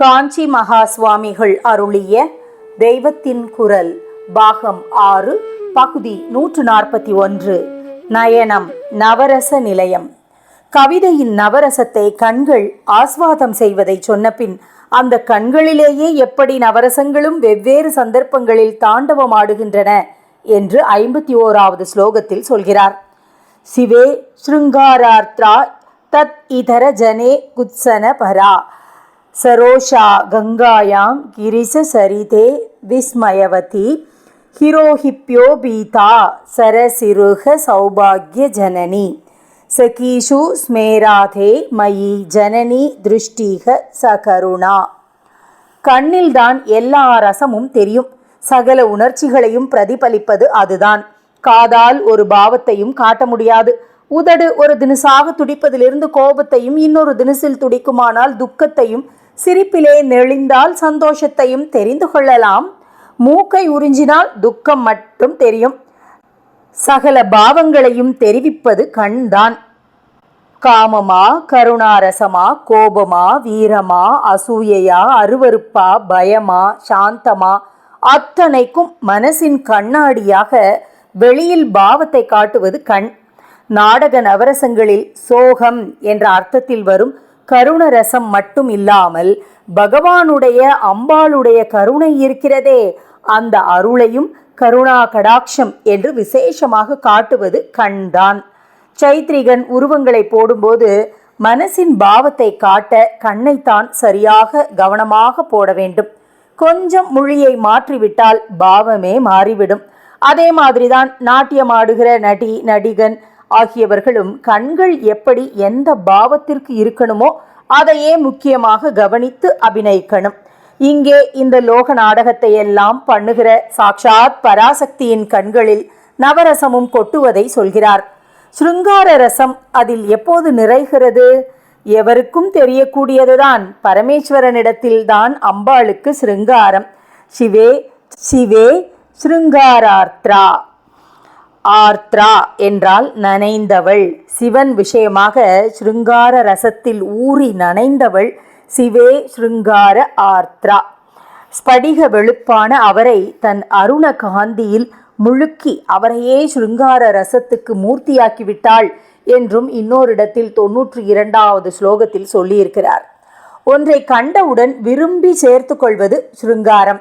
காஞ்சி மகா சுவாமிகள் அருளிய தெய்வத்தின் குரல் பாகம் ஆறு பகுதி நூற்று நாற்பத்தி ஒன்று நயனம் நவரச நிலையம். கவிதையின் நவரசத்தை கண்கள் ஆஸ்வாதம் செய்வதை சொன்னபின் அந்த கண்களிலேயே எப்படி நவரசங்களும் வெவ்வேறு சந்தர்ப்பங்களில் தாண்டவமாடுகின்றன என்று ஐம்பத்தி ஓராவது ஸ்லோகத்தில் சொல்கிறார். சிவே ஸ்ருங்காரார்த்ரா தத் இதர ஜனே குத்சன பரா சரோஷா கங்காயாங் கிரிச சரிதே விஸ்மயவதி ஹிரோஹிப்யோ பீதா சரசிருக सरसिरुह ஜனனி. सखीषु ஸ்மேராதே மயி ஜனனி திருஷ்டீக சகருணா. கண்ணில்தான் எல்லா ரசமும் தெரியும். சகல உணர்ச்சிகளையும் பிரதிபலிப்பது அதுதான். காதால் ஒரு பாவத்தையும் காட்ட முடியாது. உதடு ஒரு தினசாக துடிப்பதிலிருந்து கோபத்தையும் இன்னொரு தினசில் துடிக்குமானால் துக்கத்தையும் சிரிப்பிலே நெளிந்தால் சந்தோஷத்தையும் தெரிந்து கொள்ளலாம். மூக்கை உறிஞ்சினால் துக்கம் மட்டும் தெரியும். சகல பாவங்களையும் தெரிவிப்பது கண்தான். காமமா கருணாரசமா கோபமா வீரமா அசூயையா அருவருப்பா பயமா சாந்தமா அத்தனைக்கும் மனசின் கண்ணாடியாக வெளியில் பாவத்தை காட்டுவது கண். நாடக நவரசங்களில் சோகம் என்ற அர்த்தத்தில் வரும் கருணரசம் மட்டும் இல்லாமல் பகவானுடைய அம்பாளுடைய கருணை இருக்கிறதே. அந்த அருளையும் கருணா கடாட்சம் என்று விசேஷமாக காட்டுவது கண்தான். சைத்ரிகன் உருவங்களை போடும்போது மனசின் பாவத்தை காட்ட கண்ணைத்தான் சரியாக கவனமாக போட வேண்டும். கொஞ்சம் மொழியை மாற்றிவிட்டால் பாவமே மாறிவிடும். அதே மாதிரிதான் நாட்டியமாடுகிற நடி நடிகன் ஆகியவர்களும் கண்கள் எப்படி எந்த பாவத்திற்கு இருக்கணுமோ அதையே முக்கியமாக கவனித்து அபிநயிக்கணும். இங்கே இந்த லோக நாடகத்தை எல்லாம் பண்ணுகிற சாக்ஷாத் பராசக்தியின் கண்களில் நவரசமும் கொட்டுவதை சொல்கிறார். சிருங்கார ரசம் அதில் எப்போது நிறைகிறது? எவருக்கும் தெரியக்கூடியதுதான். பரமேஸ்வரனிடத்தில்தான் அம்பாளுக்கு சிருங்காரம். சிவே சிவே சிருங்காரார்த்ரா. ஆர்த்ரா என்றால் நனைந்தவள். சிவன் விஷயமாக சிருங்கார ரசத்தில் ஊறி நனைந்தவள். சிவே ஸ்ருங்கார ஆர்த்ரா. ஸ்படிக வெளுப்பான அவரை தன் அருண காந்தியில் முழுக்கி அவரையே ஸ்ருங்கார ரசத்துக்கு மூர்த்தியாக்கிவிட்டாள் என்றும் இன்னோரிடத்தில் தொன்னூற்றி இரண்டாவது ஸ்லோகத்தில் சொல்லியிருக்கிறார். ஒன்றை கண்டவுடன் விரும்பி சேர்த்து கொள்வது ஸ்ருங்காரம்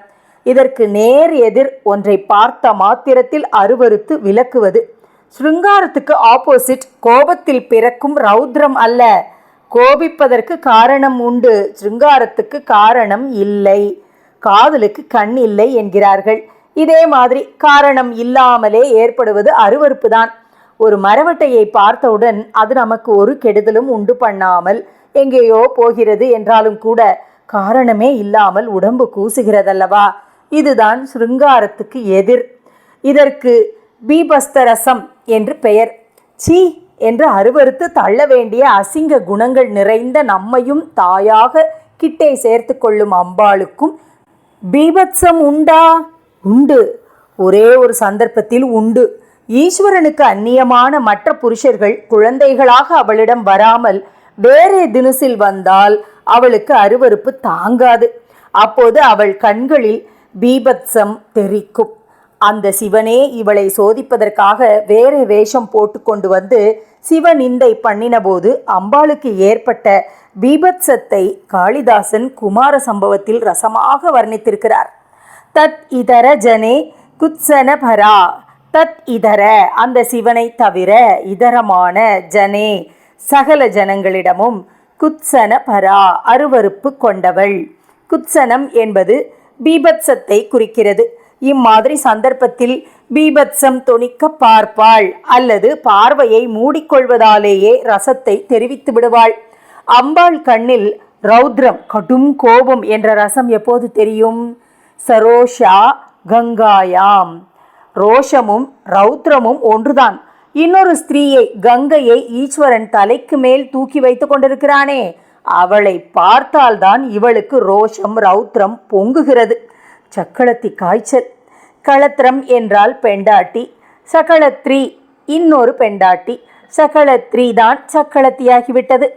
இதற்கு நேர் எதிர் ஒன்றை பார்த்த மாத்திரத்தில் அருவருத்து விலக்குவது சிருங்காரத்துக்கு ஆப்போசிட் கோபத்தில் பிறக்கும் ரௌத்ரம் அல்ல. கோபிப்பதற்கு காரணம் உண்டு. சிருங்காரத்துக்கு காரணம் இல்லை. காதலுக்கு கண் இல்லை என்கிறார்கள். இதே மாதிரி காரணம் இல்லாமலே ஏற்படுவது அருவருப்பு தான் ஒரு மரவட்டையை பார்த்தவுடன் அது நமக்கு ஒரு கெடுதலும் உண்டு பண்ணாமல் எங்கேயோ போகிறது என்றாலும் கூட காரணமே இல்லாமல் உடம்பு கூசுகிறதல்லவா? இதுதான் சிருங்காரத்துக்கு எதிர். இதற்கு பீபஸ்தரசம் என்று பெயர். சீ என்று அருவறுத்து தள்ள வேண்டிய அசிங்க குணங்கள் நிறைந்த நம்மையும் தாயாக கிட்டே சேர்த்து கொள்ளும் அம்பாளுக்கும் பீபத்சம் உண்டா? உண்டு. ஒரே ஒரு சந்தர்ப்பத்தில் உண்டு. ஈஸ்வரனுக்கு அந்நியமான மற்ற புருஷர்கள் குழந்தைகளாக அவளிடம் வராமல் வேறே தினசில் வந்தால் அவளுக்கு அருவருப்பு தாங்காது. அப்போது அவள் கண்களில் பீபத்சம் தெரிக்கும். அந்த சிவனே இவளை சோதிப்பதற்காக வேறு வேஷம் போட்டு கொண்டு வந்து சிவநிந்தை பண்ணினபோது அம்பாளுக்கு ஏற்பட்ட பீபத்சத்தை காளிதாசன் குமார சம்பவத்தில் ரசமாக வர்ணித்திருக்கிறார். தத் இதர ஜனே குத்சனபரா தத் இதர அந்த சிவனை தவிர இதரமான ஜனே சகல ஜனங்களிடமும் குத்சன பரா அருவருப்பு கொண்டவள். குத்சனம் என்பது பீபத்சத்தை குறிக்கிறது. இம்மாதிரி சந்தர்ப்பத்தில் பீபத்சம் தொனிக்க பார்ப்பாள் அல்லது பார்வையை மூடிக்கொள்வதாலேயே ரசத்தை தெரிவித்து விடுவாள். அம்பாள் கண்ணில் ரௌத்ரம் கடும் கோபம் என்ற ரசம் எப்போது தெரியும்? சரோஷா கங்காயாம். ரோஷமும் ரௌத்ரமும் ஒன்றுதான். இன்னொரு ஸ்திரீயை கங்கையை ஈஸ்வரன் தலைக்கு மேல் தூக்கி வைத்து கொண்டிருக்கிறானே. அவளை பார்த்தால்தான் இவளுக்கு ரோஷம் ரௌத்ரம் பொங்குகிறது. சக்களத்தி காய்ச்சல். களத்திரம் என்றால் பெண்டாட்டி. சக்களத்ரி இன்னொரு பெண்டாட்டி. சக்களத்ரி தான் சக்களத்தியாகிவிட்டது.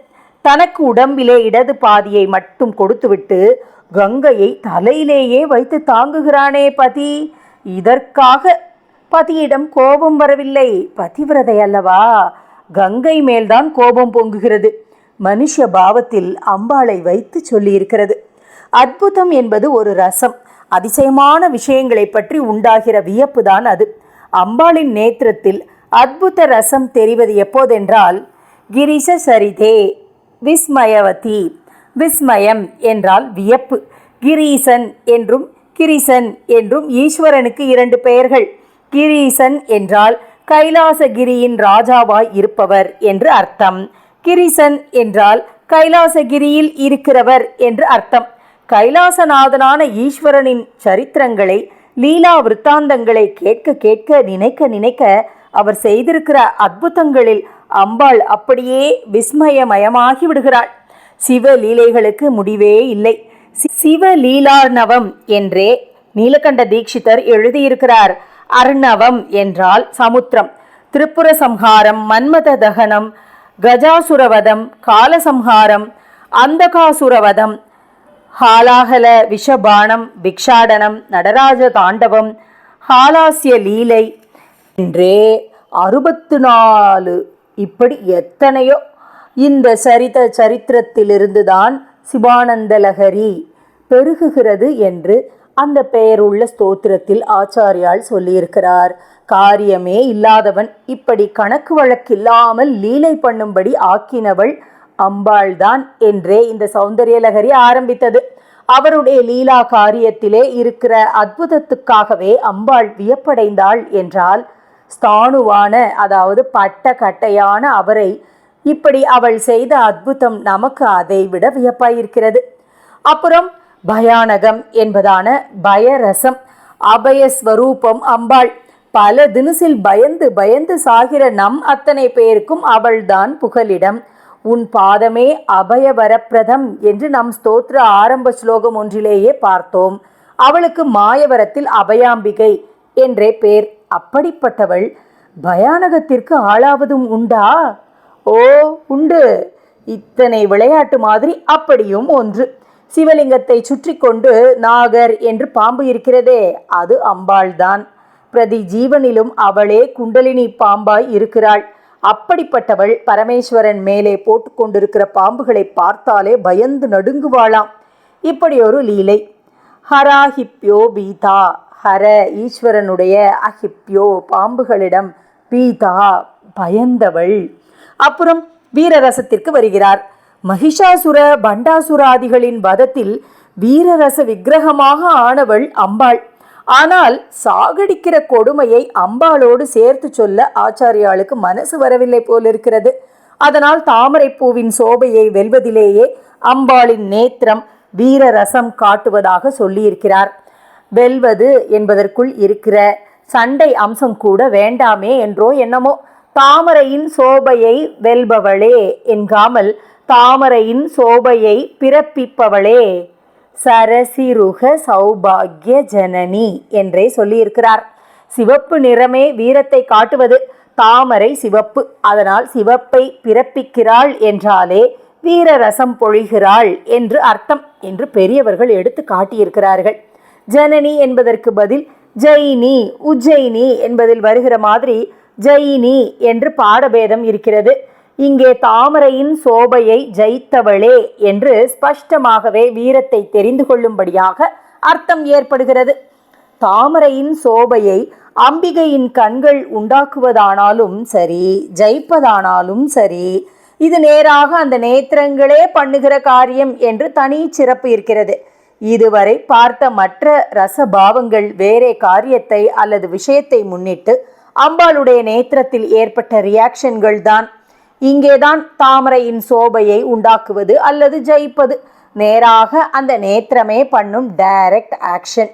தனக்கு உடம்பிலே இடது பாதியை மட்டும் கொடுத்துவிட்டு கங்கையை தலையிலேயே வைத்து தாங்குகிறானே பதி. இதற்காக பதியிடம் கோபம் வரவில்லை. பதிவிரதை அல்லவா? கங்கை மேல்தான் கோபம் பொங்குகிறது. மனுஷ பாவத்தில் அம்பாளை வைத்து சொல்லியிருக்கிறது. அற்புதம் என்பது ஒரு ரசம். அதிசயமான விஷயங்களை பற்றி உண்டாகிற வியப்பு தான் அது. அம்பாளின் நேத்திரத்தில் அற்புத ரசம் தெரிவது எப்போதென்றால் கிரிச சரிதே விஸ்மயவதி விஸ்மயம் என்றால் வியப்பு. கிரீசன் என்றும் கிரிசன் என்றும் ஈஸ்வரனுக்கு இரண்டு பெயர்கள். கிரீசன் என்றால் கைலாசகிரியின் ராஜாவாய் இருப்பவர் என்று அர்த்தம். கிரிசன் என்றால் கைலாசகிரியில் இருக்கிறவர் என்று அர்த்தம். கைலாசநாதனான ஈஸ்வரனின் சரித்திரங்களை லீலா விருத்தாந்தங்களை கேட்க கேட்க நினைக்க நினைக்க அவர் செய்திருக்கிற அற்புதங்களில் அம்பாள் அப்படியே விஸ்மயமயமாகி விடுகிறாள். சிவ லீலைகளுக்கு முடிவே இல்லை. சிவ சிவலீலார்ணவம் என்றே நீலகண்ட தீட்சிதர் எழுதியிருக்கிறார். அர்ணவம் என்றால் சமுத்திரம். திரிபுர சம்ஹாரம் மன்மத தகனம் கஜாசுரவதம் காலசம்ஹாரம் அந்தகாசுரவதம் ஹாலாகல விஷபானம் பிக்ஷாடனம் நடராஜ தாண்டவம் ஹாலாசிய லீலை. என்றே அறுபத்து நாலு. இப்படி எத்தனையோ. இந்த சரித சரித்திரத்திலிருந்துதான் சிவானந்தலகரி பெருகுகிறது என்று அந்த பெயருள்ள ஸ்தோத்திரத்தில் ஆச்சாரியால் சொல்லியிருக்கிறார். காரியமே இல்லாதவன் இப்படி கணக்கு வழக்கில்லாமல் லீலை பண்ணும்படி ஆக்கினவள் அம்பாள்தான் என்றே இந்த சௌந்தரியலகரி ஆரம்பித்தது. அவருடைய லீலா காரியத்திலே இருக்கிற அற்புதத்துக்காகவே அம்பாள் வியப்படைந்தாள் என்றால் ஸ்தாணுவான அதாவது பட்ட கட்டையான அவரை இப்படி அவள் செய்த அற்புதம் நமக்கு அதை விட வியப்பாயிருக்கிறது. அப்புறம் பயானகம் என்பதான பயரசம் அபயஸ்வரூபம் அம்பாள். பல தினசில் பயந்து பயந்து சாகிற நம் அத்தனை பேருக்கும் அவள்தான் புகலிடம். உன் பாதமே அபயவரப்பிரதம் என்று நம் ஸ்தோத்திர ஆரம்ப ஸ்லோகம் ஒன்றிலேயே பார்த்தோம். அவளுக்கு மாயவரத்தில் அபயாம்பிகை என்றே பேர். அப்படிப்பட்டவள் பயானகத்திற்கு ஆளாவதும் உண்டா? ஓ உண்டு. இத்தனை விளையாட்டு மாதிரி அப்படியும் ஒன்று. சிவலிங்கத்தை சுற்றி கொண்டு நாகர் என்று பாம்பு இருக்கிறதே அது அம்பாள்தான். பிரதி ஜீவனிலும் அவளே குண்டலினி பாம்பாய் இருக்கிறாள். அப்படிப்பட்டவள் பரமேஸ்வரன் மேலே போட்டுக்கொண்டிருக்கிற பாம்புகளை பார்த்தாலே பயந்து நடுங்குவாளாம். இப்படி ஒரு லீலை. ஹராஹிப்யோ பீதா. ஹர ஈஸ்வரனுடைய அஹிப்யோ பாம்புகளிடம் பீதா பயந்தவள். அப்புறம் வீரரசத்திற்கு வருகிறார். மகிஷாசுர பண்டாசுராதிகளின் வதத்தில் வீரரச விக்கிரகமாக ஆனவள் அம்பாள். ஆனால் சாகடிக்கிற கொடுமையை அம்பாளோடு சேர்த்து சொல்ல ஆச்சாரியாளுக்கு மனசு வரவில்லை போலிருக்கிறது அதனால் தாமரைப்பூவின் சோபையை வெல்வதிலேயே அம்பாளின் நேத்திரம் வீரரசம் காட்டுவதாக சொல்லியிருக்கிறார். வெல்வது என்பதற்குள் இருக்கிற சண்டை அம்சம் கூட வேண்டாமே என்றோ என்னமோ. தாமரையின் சோபையை வெல்பவளே என்காமல் தாமரையின் சோபையை பிறப்பிப்பவளே சரசிருக சௌபாகிய ஜனனி என்றே சொல்லியிருக்கிறார். சிவப்பு நிறமே வீரத்தை காட்டுவது தாமரை சிவப்பு. அதனால் சிவப்பை பிறப்பிக்கிறாள் என்றாலே வீரரசம் பொழிகிறாள் என்று அர்த்தம் என்று பெரியவர்கள் எடுத்து காட்டியிருக்கிறார்கள். ஜனனி என்பதற்கு பதில் ஜெயினி உஜ்ஜயினி என்பதில் வருகிற மாதிரி ஜெயினி என்று பாடபேதம் இருக்கிறது. இங்கே தாமரையின் சோபையை ஜெயித்தவளே என்று ஸ்பஷ்டமாகவே வீரத்தை தெரிந்து கொள்ளும்படியாக அர்த்தம் ஏற்படுகிறது. தாமரையின் சோபையை அம்பிகையின் கண்கள் உண்டாக்குவதானாலும் சரி ஜெயிப்பதானாலும் சரி இது நேராக அந்த நேத்திரங்களே பண்ணுகிற காரியம் என்று தனி சிறப்பு இருக்கிறது. இதுவரை பார்த்த மற்ற ரசபாவங்கள் வேறே காரியத்தை அல்லது விஷயத்தை முன்னிட்டு அம்பாளுடைய நேத்திரத்தில் ஏற்பட்ட ரியாக்ஷன்கள் தான். இங்கேதான் தாமரையின் சோபையை உண்டாக்குவது அல்லது ஜெயிப்பது. நேராக அந்த நேத்திரமே பண்ணும் டைரக்ட் ஆக்ஷன்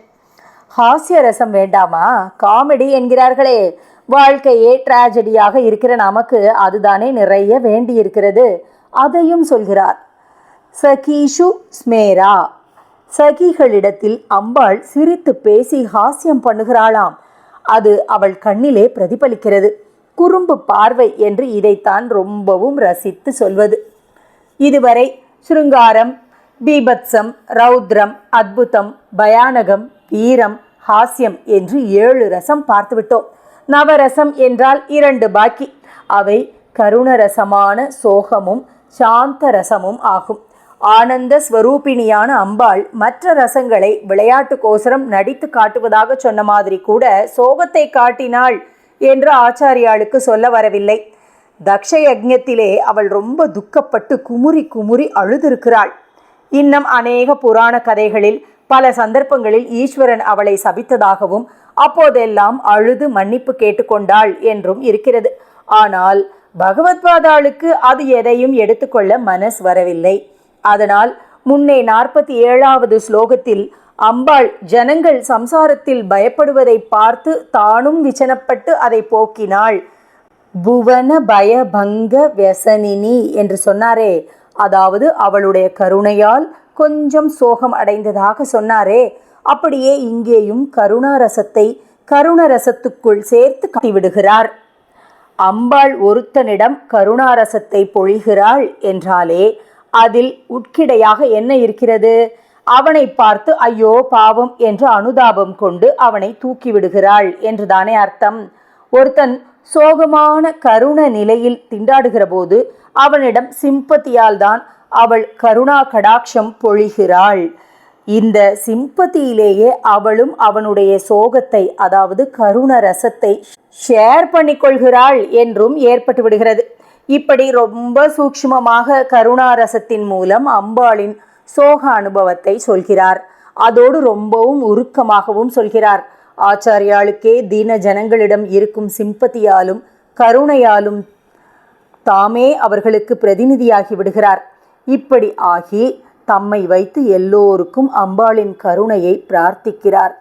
ஹாஸ்ய ரசம் வேண்டாமா? காமெடி என்கிறார்களே. வாழ்க்கையே டிராஜடியாக இருக்கிற நமக்கு அதுதானே நிறைய வேண்டியிருக்கிறது. அதையும் சொல்கிறார். சகீஷு ஸ்மேரா. சகிகளிடத்தில் அம்பாள் சிரித்து பேசி ஹாஸ்யம் பண்ணுகிறாளாம். அது அவள் கண்ணிலே பிரதிபலிக்கிறது. குறும்பு பார்வை என்று இதைத்தான் ரொம்பவும் ரசித்து சொல்வது. இதுவரை சுருங்காரம் பீபத்சம் ரௌத்ரம் அத்புதம் பயானகம் வீரம் ஹாஸ்யம் என்று ஏழு ரசம் பார்த்துவிட்டோம். நவரசம் என்றால் இரண்டு பாக்கி. அவை கருணரசமான சோகமும் சாந்த ரசமும் ஆகும். ஆனந்த ஸ்வரூபிணியான அம்பாள் மற்ற ரசங்களை விளையாட்டுக்கோசரம் நடித்து காட்டுவதாக சொன்ன மாதிரி கூட சோகத்தை காட்டினாள் என்று ஆச்சாரியாளுக்கு சொல்ல வரவில்லை. தக்ஷ யஜ்ஞத்திலே அவள் ரொம்ப துக்கப்பட்டு குமுறி குமுறி அழுதிருக்கிறாள். இன்னும் அநேக புராண கதைகளில் பல சந்தர்ப்பங்களில் ஈஸ்வரன் அவளை சபித்ததாகவும் அப்போதெல்லாம் அழுது மன்னிப்பு கேட்டுக்கொண்டாள் என்றும் இருக்கிறது. ஆனால் பகவத்பாதாளுக்கு அது எதையும் எடுத்துக்கொள்ள மனஸ் வரவில்லை. அதனால் முன்னே நாற்பத்தி ஏழாவது ஸ்லோகத்தில் அம்பாள் ஜனங்கள் சம்சாரத்தில் பயப்படுவதை பார்த்து தானும் விசனப்பட்டு அதை போக்கினாள். புவன பயபங்க வெசனினி என்று சொன்னாரே. அதாவது அவளுடைய கருணையால் கொஞ்சம் சோகம் அடைந்ததாக சொன்னாரே. அப்படியே இங்கேயும் கருணாரசத்தை கருணரசத்துக்குள் சேர்த்து காட்டிவிடுகிறார் அம்பாள் ஒருத்தனிடம் கருணாரசத்தை பொழிகிறாள் என்றாலே அதில் உட்கிடையாக என்ன இருக்கிறது? அவனை பார்த்து ஐயோ பாவம் என்று அனுதாபம் கொண்டு அவனை தூக்கி விடுகிறாள் என்றுதானே அர்த்தம். ஒருத்தன் சோகமான கருண நிலையில் திண்டாடுகிற போது அவனிடம் சிம்பத்தியால் தான் அவள் கருணா கடாட்சம் பொழிகிறாள். இந்த சிம்பத்தியிலேயே அவளும் அவனுடைய சோகத்தை அதாவது கருண ரசத்தை ஷேர் பண்ணிக்கொள்கிறாள் என்றும் ஏற்பட்டு விடுகிறது இப்படி ரொம்ப சூக்ஷ்மமாக கருணா ரசத்தின் மூலம் அம்பாளின் சோக அனுபவத்தை சொல்கிறார். அதோடு ரொம்பவும் உருக்கமாகவும் சொல்கிறார். ஆச்சாரியாளுக்கே தீன ஜனங்களிடம் இருக்கும் சிம்பத்தியாலும் கருணையாலும் தாமே அவர்களுக்கு பிரதிநிதியாகி விடுகிறார். இப்படி ஆகி தம்மை வைத்து எல்லோருக்கும் அம்பாளின் கருணையை பிரார்த்திக்கிறார்.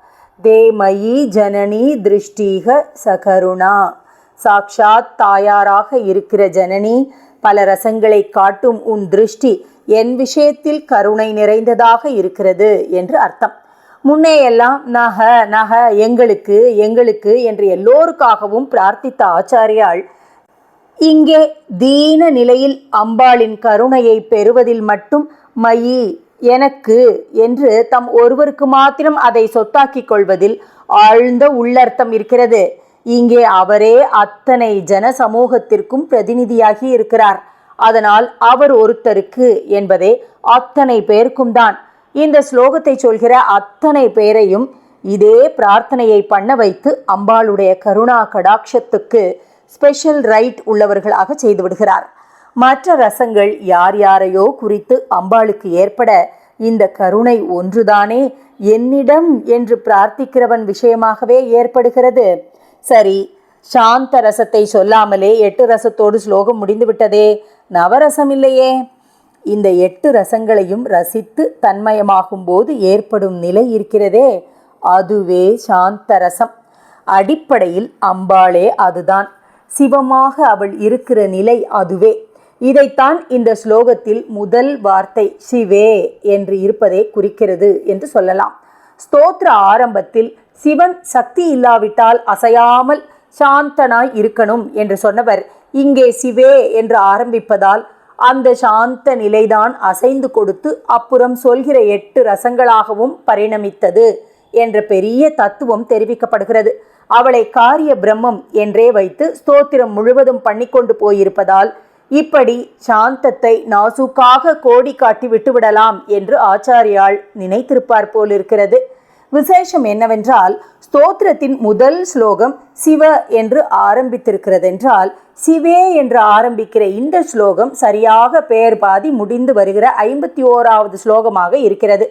தேமயி ஜனனி திருஷ்டீக சகருணா. சாக்ஷாத் தாயாராக இருக்கிற ஜனனி பல ரசங்களை காட்டும் உன் திருஷ்டி என் விஷயத்தில் கருணை நிறைந்ததாக இருக்கிறது என்று அர்த்தம். முன்னேயெல்லாம் நக நக எங்களுக்கு எங்களுக்கு என்று எல்லோருக்காகவும் பிரார்த்தித்த ஆச்சாரியாள் இங்கே தீன நிலையில் அம்பாளின் கருணையை பெறுவதில் மட்டும் மயி எனக்கு என்று தம் ஒருவருக்கு மாத்திரம் அதை சொத்தாக்கிக் கொள்வதில் ஆழ்ந்த உள்ளர்த்தம் இருக்கிறது. இங்கே அவரே அத்தனை ஜன சமூகத்திற்கும் பிரதிநிதியாகி இருக்கிறார். அதனால் அவர் ஒருத்தருக்கு என்பதே அத்தனை பேருக்கும் தான். இந்த ஸ்லோகத்தை சொல்கிற அத்தனை பேரையும் இதே பிரார்த்தனையை பண்ண வைத்து அம்பாளுடைய கருணா கடாட்சத்துக்கு ஸ்பெஷல் ரைட் உள்ளவர்களாக செய்து விடுகிறார். மற்ற ரசங்கள் யார் யாரையோ குறித்து அம்பாளுக்கு ஏற்பட இந்த கருணை ஒன்றுதானே? என்னிடம் என்று பிரார்த்திக்கிறவன் விஷயமாகவே ஏற்படுகிறது. சரி சாந்த ரசத்தை சொல்லாமலே எட்டு ரசத்தோடு ஸ்லோகம் முடிந்து விட்டதே. நவரசம் இல்லையே. இந்த எட்டு ரசங்களையும் ரசித்து தன்மயமாகும் போது ஏற்படும் நிலை இருக்கிறதே. அதுவே சாந்த ரசம். அடிப்படையில் அம்பாளே அதுதான். சிவமாக அவள் இருக்கிற நிலை அதுவே. இதைத்தான் இந்த ஸ்லோகத்தில் முதல் வார்த்தை சிவே என்று இருப்பதை குறிக்கிறது என்று சொல்லலாம். ஸ்தோத்திர ஆரம்பத்தில் சிவன் சக்தி இல்லாவிட்டால் அசையாமல் சாந்தனாய் இருக்கணும் என்று சொன்னவர். இங்கே சிவே என்று ஆரம்பிப்பதால் அந்த சாந்த நிலைதான் அசைந்து கொடுத்து அப்புறம் சொல்கிற எட்டு ரசங்களாகவும் பரிணமித்தது என்ற பெரிய தத்துவம் தெரிவிக்கப்படுகிறது. அவளை காரிய பிரம்மம் என்றே வைத்து ஸ்தோத்திரம் முழுவதும் பண்ணிக்கொண்டு போயிருப்பதால் இப்படி சாந்தத்தை நாசுக்காக கோடி காட்டி விட்டுவிடலாம் என்று ஆச்சாரியால் நினைத்திருப்பார் போலிருக்கிறது. விசேஷம் என்னவென்றால் ஸ்தோத்திரத்தின் முதல் ஸ்லோகம் சிவ என்று ஆரம்பித்திருக்கிறதென்றால் சிவே என்று ஆரம்பிக்கிற இந்த ஸ்லோகம் சரியாக பெயர் பாதி முடிந்து வருகிற ஐம்பத்தி ஓராவது ஸ்லோகமாக இருக்கிறது.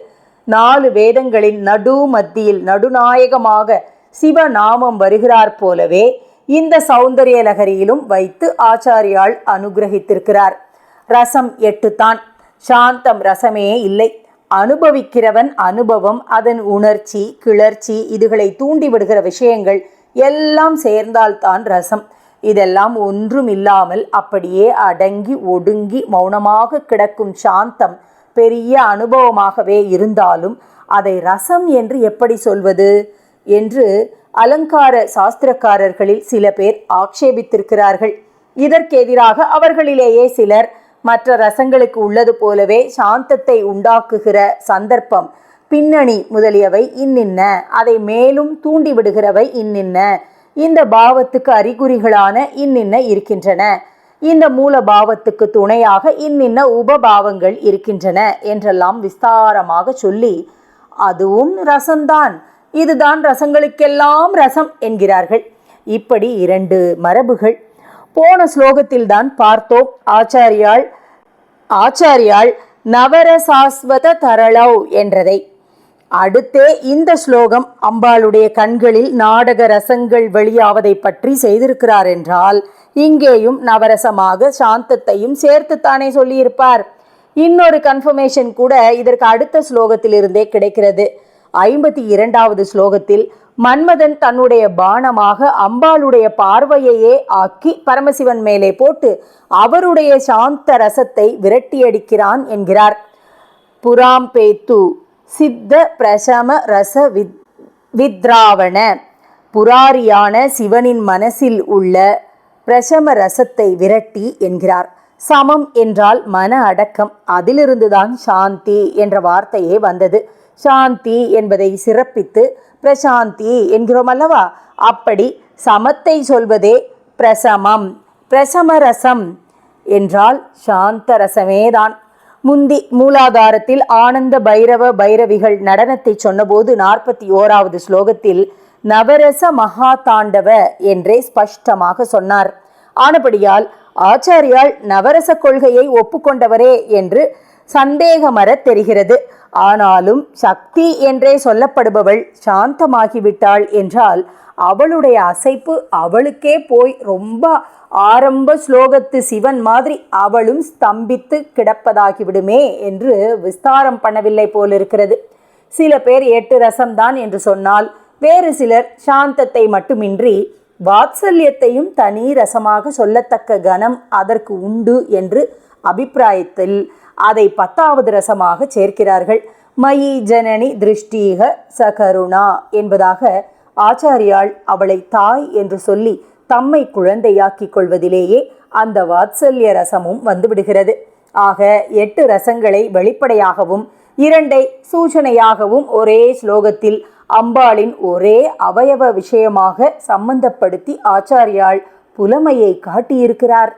நாலு வேதங்களின் நடு மத்தியில் நடுநாயகமாக சிவநாமம் வருகிறார் போலவே இந்த சௌந்தரிய லகரியிலும் வைத்து ஆச்சாரியால் அனுகிரகித்திருக்கிறார். ரசம் எட்டு தான் சாந்தம் ரசமே இல்லை. அனுபவிக்கிறவன் அனுபவம் அதன் உணர்ச்சி கிளர்ச்சி இதுகளை தூண்டிவிடுகிற விஷயங்கள் எல்லாம் சேர்ந்தால்தான் ரசம். இதெல்லாம் ஒன்றும் இல்லாமல் அப்படியே அடங்கி ஒடுங்கி மௌனமாக கிடக்கும் சாந்தம் பெரிய அனுபவமாகவே இருந்தாலும் அதை ரசம் என்று எப்படி சொல்வது? என்று அலங்கார சாஸ்திரக்காரர்களில் சில பேர் ஆக்ஷேபித்திருக்கிறார்கள். இதற்கெதிராக அவர்களிலேயே சிலர் மற்ற ரசங்களுக்கு உள்ளது போலவே சாந்தத்தை உண்டாக்குகிற சந்தர்ப்பம். பின்னணி முதலியவை இன்னின்ன. அதை மேலும் தூண்டிவிடுகிறவை இன்னின்ன. இந்த பாவத்துக்கு அறிகுறிகளான இன்னின்ன இருக்கின்றன. இந்த மூல பாவத்துக்கு துணையாக இன்னின்ன உபபாவங்கள் இருக்கின்றன என்றெல்லாம் விஸ்தாரமாக சொல்லி அதுவும் ரசம்தான். இதுதான் ரசங்களுக்கெல்லாம் ரசம் என்கிறார்கள். இப்படி இரண்டு மரபுகள். போன ஸ்லோகத்தில்தான் பார்த்தோம். ஆச்சாரியால் ஆச்சாரியால் நவரசாஸ்வத தரளவ் என்றதை. அடுத்தே இந்த ஸ்லோகம் அம்பாளுடைய கண்களில் நாடக ரசங்கள் வெளியாவதை பற்றி செய்திருக்கிறார் என்றால் இங்கேயும் நவரசமாக சாந்தத்தையும் சேர்த்துத்தானே சொல்லியிருப்பார். இன்னொரு கன்ஃபர்மேஷன் கூட இதற்கு அடுத்த ஸ்லோகத்திலிருந்தே கிடைக்கிறது. ஐம்பத்தி இரண்டாவது ஸ்லோகத்தில் மன்மதன் தன்னுடைய பானமாக அம்பாளுடைய பார்வையையே ஆக்கி பரமசிவன் மேலே போட்டு அவருடைய சாந்த ரசத்தை விரட்டியடிக்கிறான் என்கிறார். புறாம் பேத்து சித்த பிரசம ரச வித் வித்ராவண. புராரியான சிவனின் மனசில் உள்ள பிரசம ரசத்தை விரட்டி என்கிறார். சமம் என்றால் மன அடக்கம் அதிலிருந்துதான் சாந்தி என்ற வார்த்தையே வந்தது. சாந்தி என்பதை சிறப்பித்து பிரசாந்தி என்கிறோம் அல்லவா அப்படி சமத்தை சொல்வதே பிரசமம். பிரசமரசம் என்றால் சாந்த ரசமேதான் முந்தி மூலாதாரத்தில் ஆனந்த பைரவ பைரவிகள் நடனத்தை சொன்னபோது நாற்பத்தி ஓராவது ஸ்லோகத்தில் நவரச மகா தாண்டவ என்றே ஸ்பஷ்டமாக சொன்னார். ஆனபடியால் ஆச்சாரியால் நவரச கொள்கையை ஒப்புக்கொண்டவரே என்று சந்தேகமர தெரிகிறது. ஆனாலும் சக்தி என்றே சொல்லப்படுபவள் சாந்தமாகிவிட்டாள் என்றால் அவளுடைய அசைப்பு அவளுக்கே போய் ரொம்ப ஆரம்ப ஸ்லோகத்து சிவன் மாதிரி அவளும் ஸ்தம்பித்து கிடப்பதாகிவிடுமே என்று விஸ்தாரம் பண்ணவில்லை போலிருக்கிறது. சில பேர் எட்டு ரசம்தான் என்று சொன்னால் வேறு சிலர் சாந்தத்தை மட்டுமின்றி வாத்சல்யத்தையும் தனி ரசமாக சொல்லத்தக்க கணம் அதற்கு உண்டு என்று அபிப்பிராயத்தில் அதை பத்தாவது ரசமாக சேர்க்கிறார்கள். மயி ஜனனி திருஷ்டீக சகருணா என்பதாக ஆச்சாரியாள் அவளை தாய் என்று சொல்லி தம்மை குழந்தையாக்கிக் கொள்வதிலேயே அந்த வாத்சல்ய ரசமும் வந்துவிடுகிறது. ஆக எட்டு ரசங்களை வெளிப்படையாகவும் இரண்டை சூச்சனையாகவும் ஒரே ஸ்லோகத்தில் அம்பாளின் ஒரே அவயவ விஷயமாக சம்பந்தப்படுத்தி ஆச்சாரியாள் புலமையை காட்டியிருக்கிறார்.